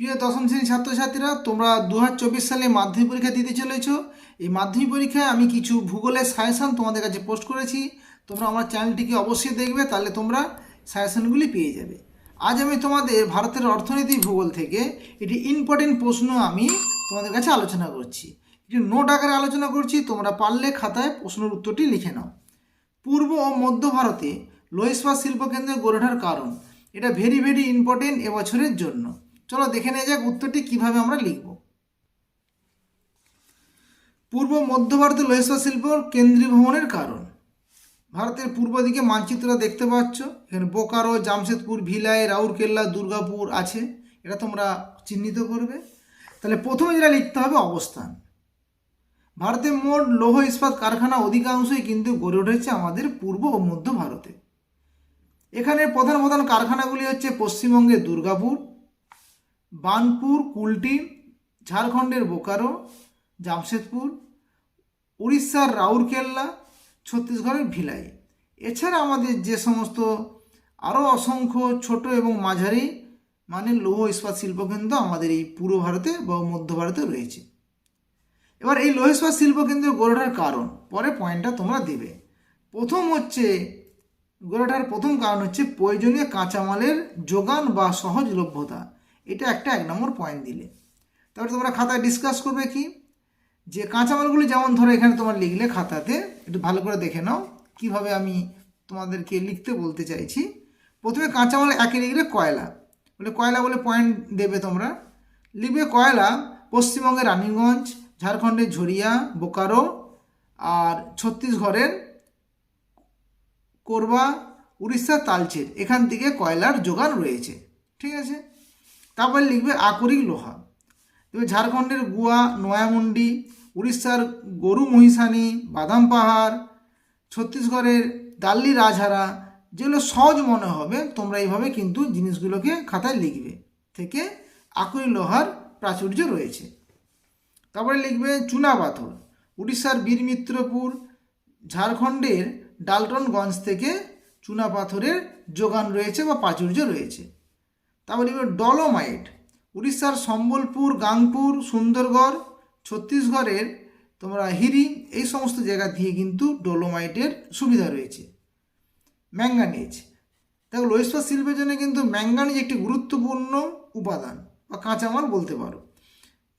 প্রিয় দশম শ্রেণির ছাত্রছাত্রীরা, তোমরা দু হাজার চব্বিশ সালে মাধ্যমিক পরীক্ষা দিতে চলেছ। এই মাধ্যমিক পরীক্ষায় আমি কিছু ভূগোলের সাজেশন তোমাদের কাছে পোস্ট করেছি। তোমরা আমার চ্যানেলটিকে অবশ্যই দেখবে, তাহলে তোমরা সাজেশনগুলি পেয়ে যাবে। আজ আমি তোমাদের ভারতের অর্থনীতি ভূগোল থেকে এটি ইম্পর্টেন্ট প্রশ্ন আমি তোমাদের কাছে আলোচনা করছি। এটি নোট আকারে আলোচনা করছি, তোমরা পারলে খাতায় প্রশ্নের উত্তরটি লিখে নাও। পূর্ব ও মধ্য ভারতে লো ইস্পাত শিল্পকেন্দ্র গড়ে ওঠার কারণ, এটা ভেরি ভেরি ইম্পর্টেন্ট এবছরের জন্য। চলো দেখে নেওয়া যাক উত্তরটি কীভাবে আমরা লিখব। পূর্ব মধ্য ভারতের লো ইস্পাত শিল্প কেন্দ্রীয় ভ্রমণের কারণ। ভারতের পূর্ব দিকে মানচিত্রটা দেখতে পাচ্ছ। এখানে বোকারো, জামশেদপুর, ভিলাই, রাউরকেল্লা, দুর্গাপুর আছে। এটা তোমরা চিহ্নিত করবে। তাহলে প্রথমে যেটা লিখতে হবে অবস্থান। ভারতের মোট লৌহ ইস্পাত কারখানা অধিকাংশই কিন্তু গড়ে উঠেছে আমাদের পূর্ব ও মধ্য ভারতে। এখানে প্রধান প্রধান কারখানাগুলি হচ্ছে পশ্চিমবঙ্গের দুর্গাপুর বানপুর, কুলটি, ঝাড়খণ্ডের বোকারো, জামশেদপুর, উড়িষ্যার রাউরকেল্লা, ছত্তিশগড়ের ভিলাই। এছাড়া আমাদের যে সমস্ত আরও অসংখ্য ছোট এবং মাঝারি মানে লৌহ ইস্পাত শিল্পকেন্দ্র আমাদের এই পূর্ব ভারতে বা মধ্য ভারতে রয়েছে। এবার এই লৌহ ইস্পাত শিল্পকেন্দ্র গড়ে ওঠার কারণ, পরে পয়েন্টটা তোমরা দেবে। প্রথম হচ্ছে গড়ে ওঠার প্রথম কারণ হচ্ছে প্রয়োজনীয় কাঁচামালের যোগান বা সহজলভ্যতা। এটা একটা এক নম্বর পয়েন্ট দিলে। তারপরে তোমরা খাতায় ডিসকাস করবে কি? যে কাঁচামালগুলি যেমন ধরো এখানে তোমার লিখলে খাতাতে, একটু ভালো করে দেখে নাও কীভাবে আমি তোমাদেরকে লিখতে বলতে চাইছি। প্রথমে কাঁচামাল একে লিখলে কয়লা। বলে কয়লা বলে পয়েন্ট দেবে তোমরা। লিখবে কয়লা পশ্চিমবঙ্গের রানীগঞ্জ, ঝাড়খণ্ডের ঝরিয়া, বোকারো আর ছত্তিশগড়ের কোরবা, উড়িষ্যার তালচের। এখান থেকে কয়লার যোগান রয়েছে। ঠিক আছে? তারপরে লিখবে আকরিক লোহা। তবে ঝাড়খণ্ডের গুয়া, নয়ামুন্ডি, উড়িষ্যার গরু মহিষানি, বাদাম পাহাড়, ছত্তিশগড়ের দাল্লি রাজহারা, যেগুলো সহজ মনে হবে, তোমরা এইভাবে কিন্তু জিনিসগুলোকে খাতায় লিখবে। থেকে আকরি লোহার প্রাচুর্য রয়েছে। তারপরে লিখবে চুনা পাথর। উড়িষ্যার বীরমিত্রপুর, ঝাড়খণ্ডের ডালটনগঞ্জ থেকে চুনা পাথরের যোগান রয়েছে বা প্রাচুর্য রয়েছে। তারপর লিখবে ডলোমাইট। উড়িষ্যার সম্বলপুর, গাংপুর, সুন্দরগড়, ছত্তিশগড়ের তোমরা হিরি এই সমস্ত জায়গা দিয়ে কিন্তু ডোলোমাইটের সুবিধা রয়েছে। ম্যাঙ্গানিজ। দেখো লোহিস্পাত শিল্পের জন্য কিন্তু ম্যাঙ্গানিজ একটি গুরুত্বপূর্ণ উপাদান বা কাঁচামাল বলতে পারো।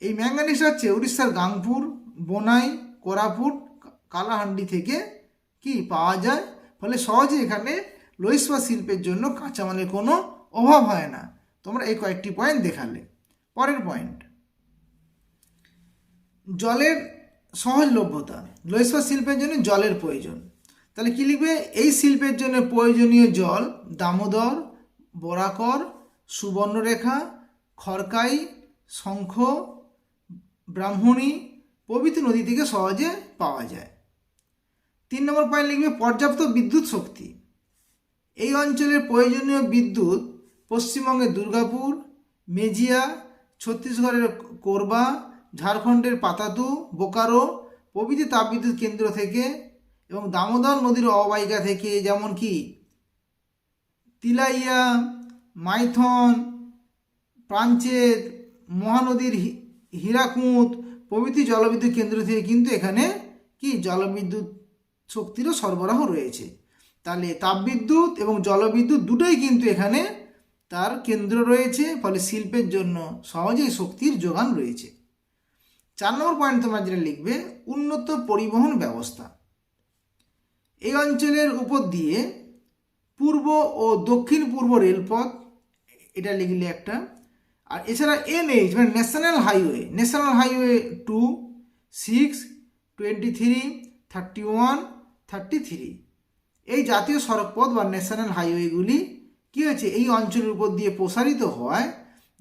এই ম্যাঙ্গানিজটা হচ্ছে উড়িষ্যার গাংপুর, বোনাই, কোরাপুট, কালাহান্ডি থেকে কি পাওয়া যায়? ফলে সহজে এখানে লোহিস্পাত শিল্পের জন্য কাঁচামালের কোনো অভাব হয় না। তোমরা এই কয়েকটি পয়েন্ট দেখালে। পরের পয়েন্ট জলের সহজলভ্যতা লোহিস্পাত শিল্পের জন্য জলের প্রয়োজন। তাহলে কী লিখবে? এই শিল্পের জন্য প্রয়োজনীয় জল দামোদর, বরাকর, সুবর্ণরেখা, খড়কাই, শঙ্খ, ব্রাহ্মণী প্রভৃতি নদী থেকে সহজে পাওয়া যায়। তিন নম্বর পয়েন্ট লিখবে পর্যাপ্ত বিদ্যুৎ শক্তি। এই অঞ্চলের প্রয়োজনীয় বিদ্যুৎ পশ্চিমবঙ্গের দুর্গাপুর, মেজিয়া, ছত্তিশগড়ের কোরবা, ঝাড়খণ্ডের পাতাতু, বোকারো প্রভৃতি তাপবিদ্যুৎ কেন্দ্র থেকে এবং দামোদর নদীর অববাহিকা থেকে যেমন কি তিলাইয়া, মাইথন, প্রাঞ্চেত, মহানদীর হি- হীরাকুঁদ প্রভৃতি জলবিদ্যুৎ কেন্দ্র থেকে কিন্তু এখানে কি জলবিদ্যুৎ শক্তিরও সরবরাহ রয়েছে। তাহলে তাপবিদ্যুৎ এবং জলবিদ্যুৎ দুটোই কিন্তু এখানে তার কেন্দ্র রয়েছে, ফলে শিল্পের জন্য সহজেই শক্তির যোগান রয়েছে। চার নম্বর পয়েন্ট তোমরা যেটা লিখবে, উন্নত পরিবহন ব্যবস্থা। এই অঞ্চলের উপর দিয়ে পূর্ব ও দক্ষিণ পূর্ব রেলপথ, এটা লিখলে একটা, আর এছাড়া এনএইচ মানে national highway national highway two six twenty three thirty one thirty three এই জাতীয় সড়কপথ বা ন্যাশনাল হাইওয়েগুলি কী হয়েছে? এই অঞ্চলের উপর দিয়ে প্রসারিত হওয়ায়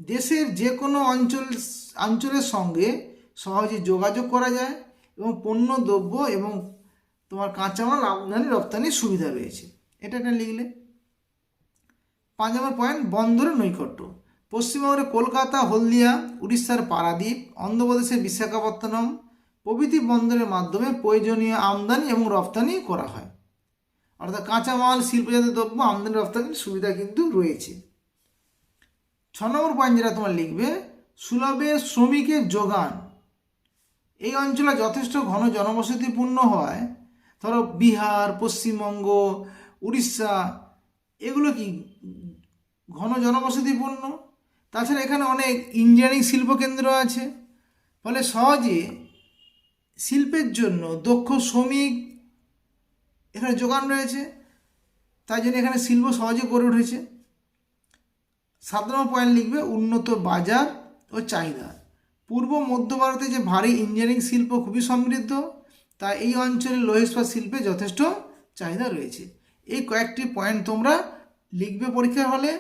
দেশের যে কোনো অঞ্চল, অঞ্চলের সঙ্গে সহজে যোগাযোগ করা যায় এবং পণ্য, দ্রব্য এবং তোমার কাঁচামাল আমদানি, রপ্তানির সুবিধা রয়েছে। এটা একটা লিখলে। পাঁচ নম্বর পয়েন্ট বন্দরের নৈকট্য। পশ্চিমবঙ্গের কলকাতা, হলদিয়া, উড়িষ্যার পারাদ্বীপ, অন্ধ্রপ্রদেশের বিশাখাপত্তনম প্রভৃতি বন্দরের মাধ্যমে প্রয়োজনীয় আমদানি এবং রপ্তানি করা হয়। অর্থাৎ কাঁচামাল শিল্পজাত দ্রব্য আমদানি রপ্তানির সুবিধা কিন্তু রয়েছে। ছ নম্বর পয়েন্ট যেটা তোমার লিখবে, সুলভে শ্রমিকের যোগান। এই অঞ্চলে যথেষ্ট ঘন জনবসতিপূর্ণ হয়। ধরো বিহার, পশ্চিমবঙ্গ, উড়িষ্যা, এগুলো কি ঘন জনবসতিপূর্ণ? তাছাড়া এখানে অনেক ইঞ্জিনিয়ারিং শিল্পকেন্দ্র আছে। ফলে সহজে শিল্পের জন্য দক্ষ শ্রমিক এখানে যোগান রয়েছে তাই জন্য এখানে শিল্প সহজে গড়ে উঠেছে। সাত নম্বর পয়েন্ট লিখবে, উন্নত বাজার ও চাহিদা। পূর্ব মধ্য ভারতে যে ভারী ইঞ্জিনিয়ারিং শিল্প খুবই সমৃদ্ধ, তাই এই অঞ্চলে লোহ ইস্পাত শিল্পে যথেষ্ট চাহিদা রয়েছে। এই কয়েকটি পয়েন্ট তোমরা লিখবে পরীক্ষার হলে,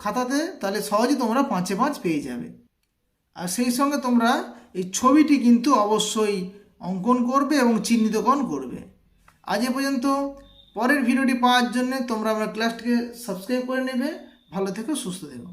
খাতাতে, তাহলে সহজে তোমরা পাঁচে পাঁচ পেয়ে যাবে। আর সেই সঙ্গে তোমরা এই ছবিটি কিন্তু অবশ্যই অঙ্কন করবে এবং চিহ্নিতকরণ করবে। আজ এ পর্যন্ত। পরের ভিডিওটি পাওয়ার জন্য তোমরা আমার ক্লাসটিকে সাবস্ক্রাইব করে নেবে। ভালো থেকো, সুস্থ থেকো।